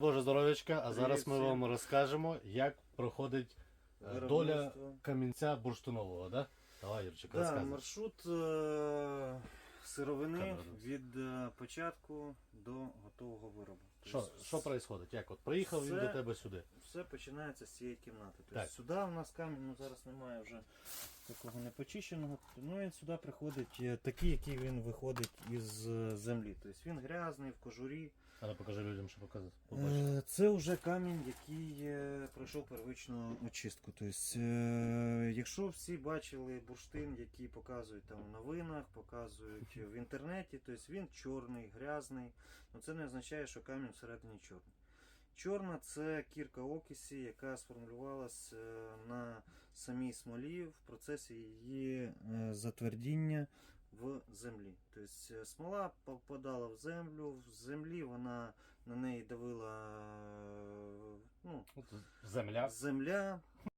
Боже здоров'ячка, а зараз ми вам розкажемо, як проходить е, доля камінця бурштинового, да? Давай, Юрчик, Да, розказуй. маршрут е- сировини Камера від е, початку до готового виробу. Що, Тобто що происходить? Як от приїхав він до тебе сюди? Все починається з цієї кімнати. Тобто Так. сюди у нас камінь, ну зараз немає вже такого непочищеного. Ну він сюди приходить е, такий, який він виходить із е, землі. Тобто він грязний, в кожурі. Але покажи людям, що показати. Е, Це вже камінь, який е, пройшов первичну очистку. Тобто, е, якщо всі бачили бурштин, який показують там в новинах, показують в інтернеті, тобто він чорний, грязний, ну це не означає, що камінь всередині чорний. Чорна це кірка окисі, яка сформулювалась е, на самій смолі в процесі її е, затвердіння в землі. Тобто смола попадала в землю, в землі вона на неї давила земля. земля,